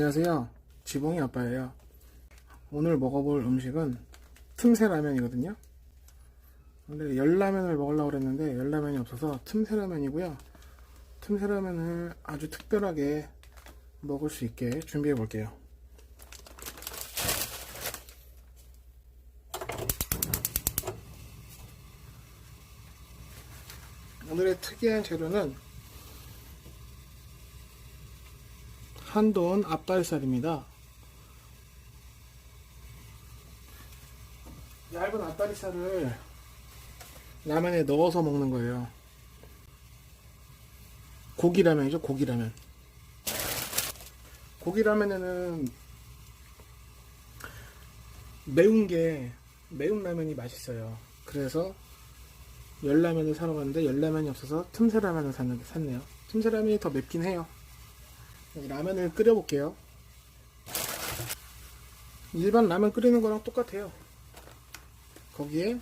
안녕하세요. 지봉이 아빠예요. 오늘 먹어볼 음식은 틈새 라면이거든요. 원래 열라면을 먹으려고 그랬는데 열라면이 없어서 틈새 라면이고요. 틈새 라면을 아주 특별하게 먹을 수 있게 준비해 볼게요. 오늘의 특이한 재료는 한돈 앞다리살입니다. 얇은 앞다리살을 라면에 넣어서 먹는 거예요. 고기라면이죠, 고기라면. 고기라면에는 매운 게 매운 라면이 맛있어요. 그래서 열라면을 사러 갔는데 열라면이 없어서 틈새 라면을 샀는데 샀네요. 틈새 라면이 더 맵긴 해요. 라면을 끓여 볼게요. 일반 라면 끓이는 거랑 똑같아요. 거기에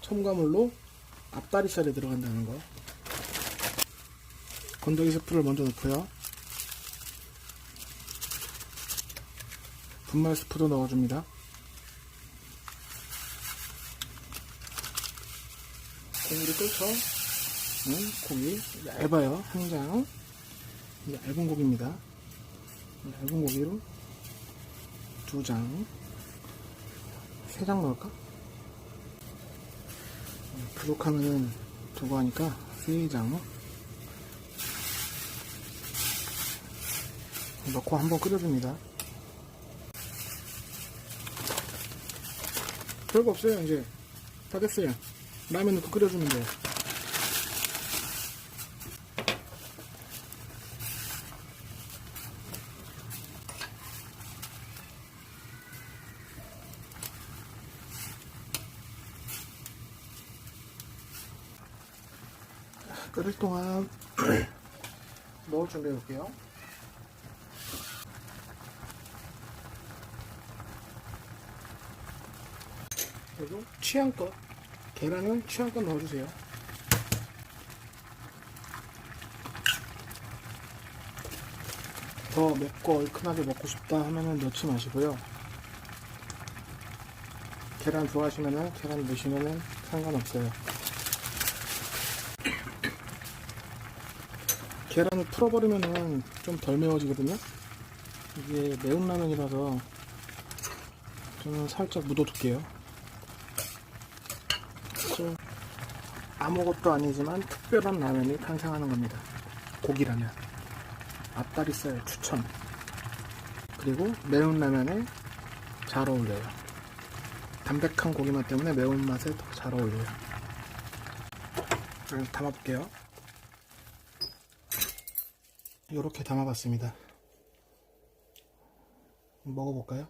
첨가물로 앞다리살이 들어간다는 거. 건더기 스프를 먼저 넣고요. 분말 스프도 넣어줍니다. 고기를 끓여 응, 고기 얇아요. 한 장. 얇은 고기입니다. 얇은 고기로 두 장, 세 장 넣을까? 부족하면은 두고 하니까 세 장 넣고 한번 끓여줍니다. 별거 없어요, 이제. 다 됐어요. 라면 넣고 끓여주면 돼요. 끓일 동안 먹을 준비해 볼게요. 그리고 취향껏 계란은 취향껏 넣어주세요. 더 맵고 얼큰하게 먹고 싶다 하면은 넣지 마시고요. 계란 좋아하시면은 계란 넣으시면은 상관없어요. 계란을 풀어버리면은 좀 덜 매워지거든요. 이게 매운 라면이라서 저는 살짝 묻어둘게요. 좀 아무것도 아니지만 특별한 라면이 탄생하는 겁니다. 고기라면. 앞다리살 추천. 그리고 매운 라면에 잘 어울려요. 담백한 고기맛 때문에 매운맛에 더 잘 어울려요. 담아볼게요. 이렇게 담아봤습니다. 먹어볼까요?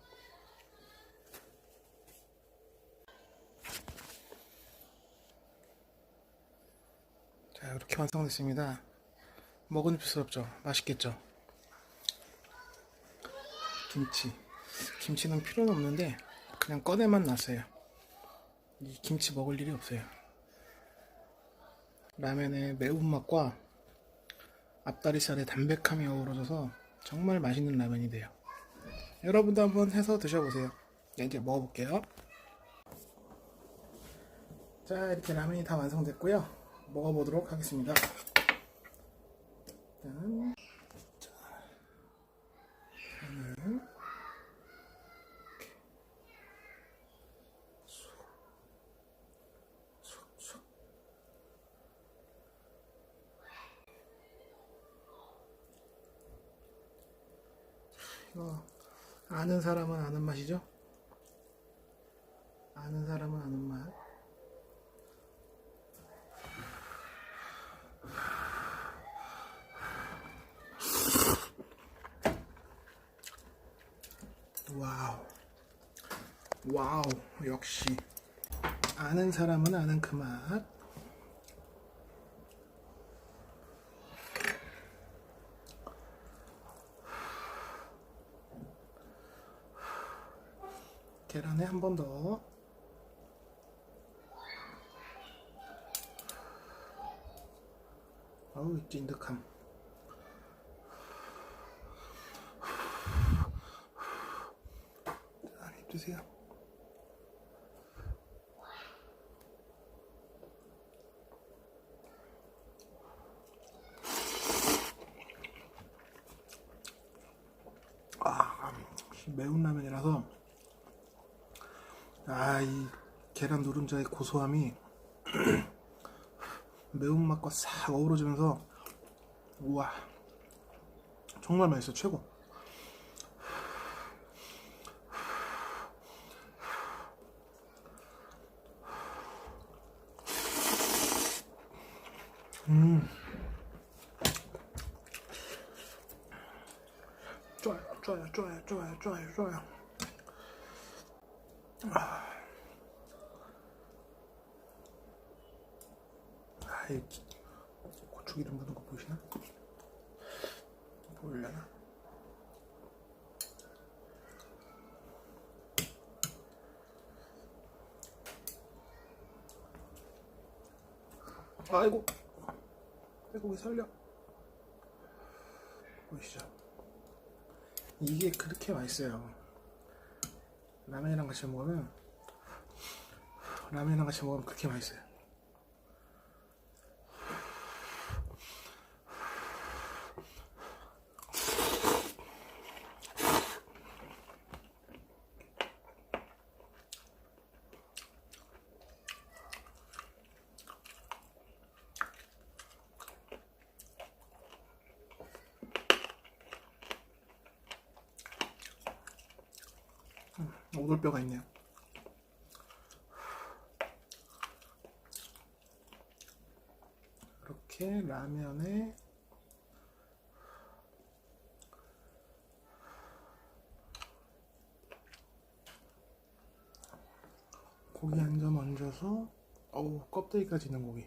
자, 이렇게 완성됐습니다. 먹음직스럽죠? 맛있겠죠? 김치. 김치는 필요는 없는데, 그냥 꺼내만 놨어요. 이 김치 먹을 일이 없어요. 라면의 매운맛과 앞다리살의 담백함이 어우러져서 정말 맛있는 라면이 돼요. 여러분도 한번 해서 드셔보세요. 네, 이제 먹어볼게요. 자, 이렇게 라면이 다 완성됐고요. 먹어보도록 하겠습니다. 일단, 자, 하나, 이렇게. 쏙, 쏙, 쏙. 이거 아는 사람은 아는 맛이죠? 아는 사람은 아는 맛. 와우. 와우. 역시. 아는 사람은 아는 그 맛. 계란에 한 번 더. 아우 찐득함. 드세요. 아, 매운 라면이라서 아, 이 계란 노른자의 고소함이 매운맛과 싹 어우러지면서 우와 정말 맛있어 최고. 음. 좋아요 좋아요 좋아요 좋아요 좋아요 좋아요 아 이 고추기름 묻은 거 보이시나? 보이려나? 아이고 아이고 왜 살려 보이시죠? 이게 그렇게 맛있어요 라면이랑 같이 먹으면 라면이랑 같이 먹으면 그렇게 맛있어요 오돌뼈가 있네요. 이렇게 라면에 고기 한 점 얹어서 어우 껍데기까지 있는 고기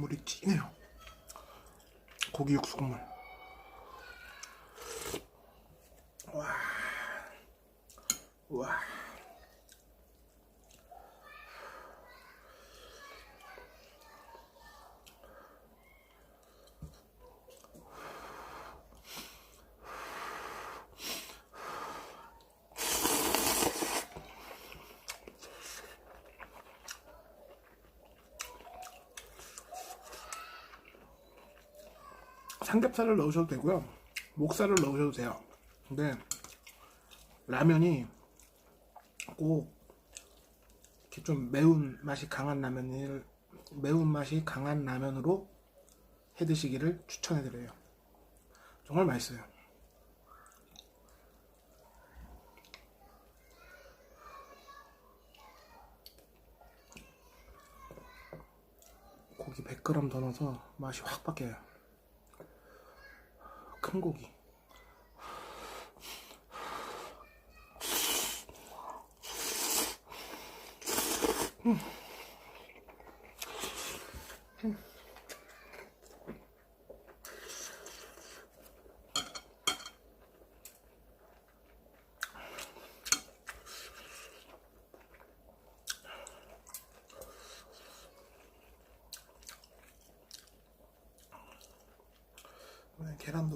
국물이 진해요. 고기 육수 국물. 와. 와. 삼겹살을 넣으셔도 되고요. 목살을 넣으셔도 돼요. 근데 라면이 꼭 이렇게 좀 매운 맛이 강한 라면을 매운 맛이 강한 라면으로 해 드시기를 추천해 드려요. 정말 맛있어요. 고기 100g 더 넣어서 맛이 확 바뀌어요. 큰 고기. 이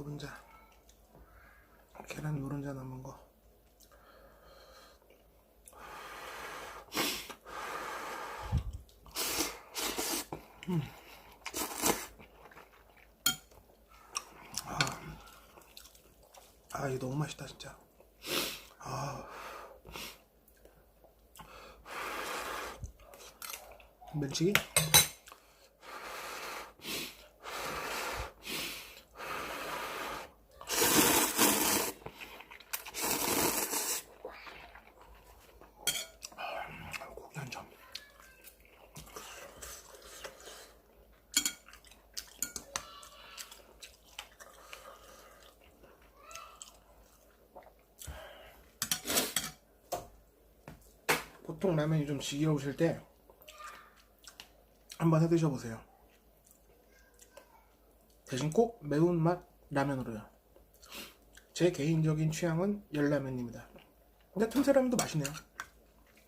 노른자. 계란 노른자 남은 거. 음. 아, 아, 이거 너무 맛있다, 진짜. 아. 고기 한 점. 보통 라면이 좀 지겨우실 때 한번 해 드셔보세요. 대신 꼭 매운맛 라면으로요. 제 개인적인 취향은 열라면입니다. 근데 틈새라면도 맛있네요.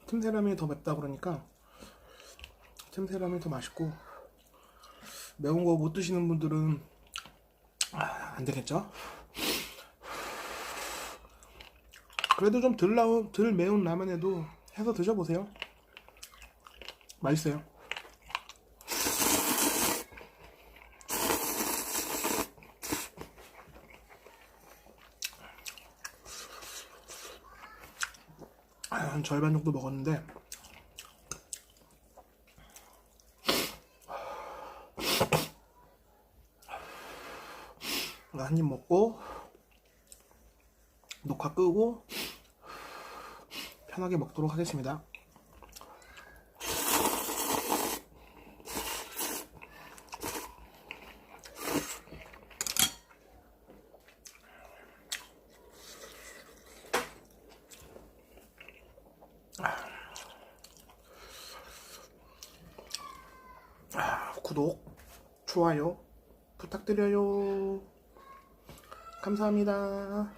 틈새라면이 더 맵다 그러니까 틈새라면이 더 맛있고 매운 거 못 드시는 분들은 아, 안 되겠죠? 그래도 좀 덜 매운 라면에도 해서 드셔보세요. 맛있어요. 아, 한 절반 정도 먹었는데 한 입 먹고 녹화 끄고 편하게 먹도록 하겠습니다. 아, 구독, 좋아요 부탁드려요. 감사합니다.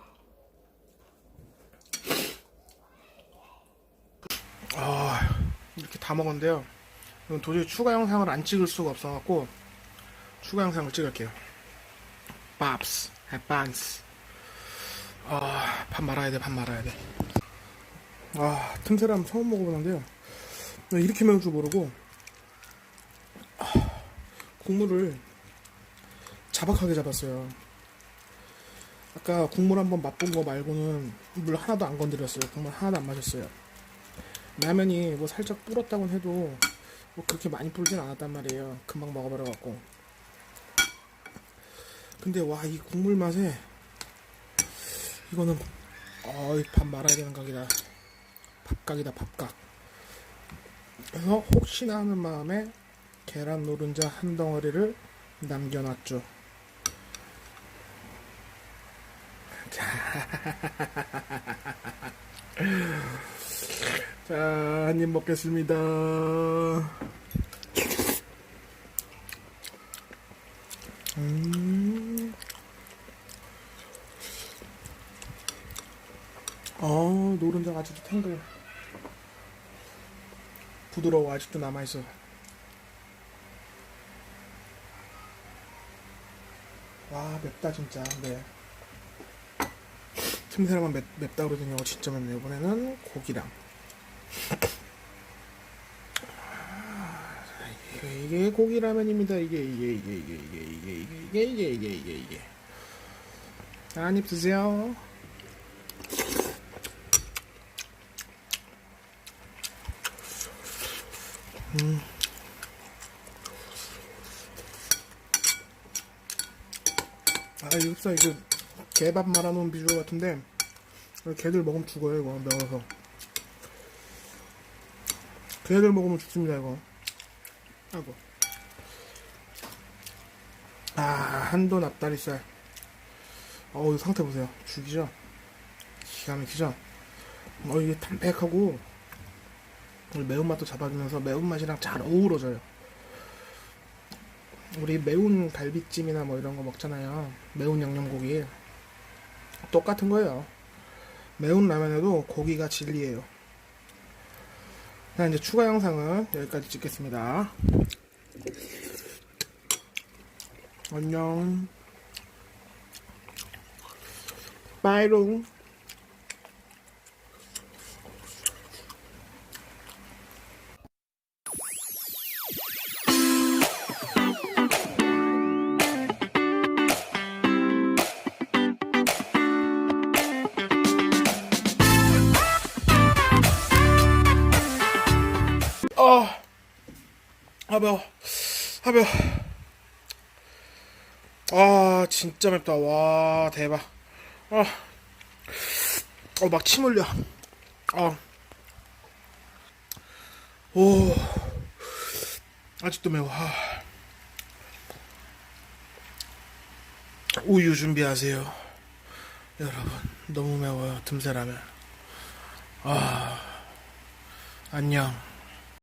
아, 이렇게 다 먹었는데요. 이건 도저히 추가 영상을 안 찍을 수가 없어갖고 추가 영상을 찍을게요. 밥스, 해반스. 아, 밥 말아야 돼, 밥 말아야 돼. 아, 틈새라면 처음 먹어보는데요. 나 이렇게 매울 줄 모르고 아, 국물을 자박하게 잡았어요. 아까 국물 한번 맛본 거 말고는 물 하나도 안 건드렸어요. 국물 하나도 안 마셨어요. 라면이 뭐 살짝 불었다고 해도 뭐 그렇게 많이 불진 않았단 말이에요. 금방 먹어버려갖고. 근데 와 이 국물 맛에 이거는 어이 밥 말아야 되는 각이다. 밥각이다 밥각. 그래서 혹시나 하는 마음에 계란 노른자 한 덩어리를 남겨놨죠. 자, 한 입 먹겠습니다. 음. 어, 노른자가 아직도 탱글. 부드러워, 아직도 남아있어. 와, 맵다, 진짜. 네. 틈새라만 맵, 맵다 그러더니 이거 진짜 맵네. 이번에는 고기랑. 이게, 이게 고기 라면입니다. 이게 이게 이게 이게 이게 이게 이게 이게 이게 이게 이게 한입 드세요. 음. 아, 흡사 이거 개밥 말아놓은 비주얼 같은데 개들 먹으면 죽어요 이거 매워서. 개들 먹으면 죽습니다 이거. 아이고. 아, 한돈 앞다리살. 어우, 이 상태 보세요. 죽이죠? 기가 막히죠? 어, 이게 담백하고, 매운맛도 잡아주면서 매운맛이랑 잘 어우러져요. 우리 매운 갈비찜이나 뭐 이런 거 먹잖아요. 매운 양념고기. 똑같은 거예요. 매운 라면에도 고기가 진리예요. 자, 이제 추가 영상은 여기까지 찍겠습니다. 안녕. 빠이롱. 아 매워, 아 매워. 아 진짜 맵다. 와 대박. 아, 어막 침 흘려. 아, 오, 아직도 매워. 아. 우유 준비하세요, 여러분. 너무 매워요. 틈새라면. 아, 안녕.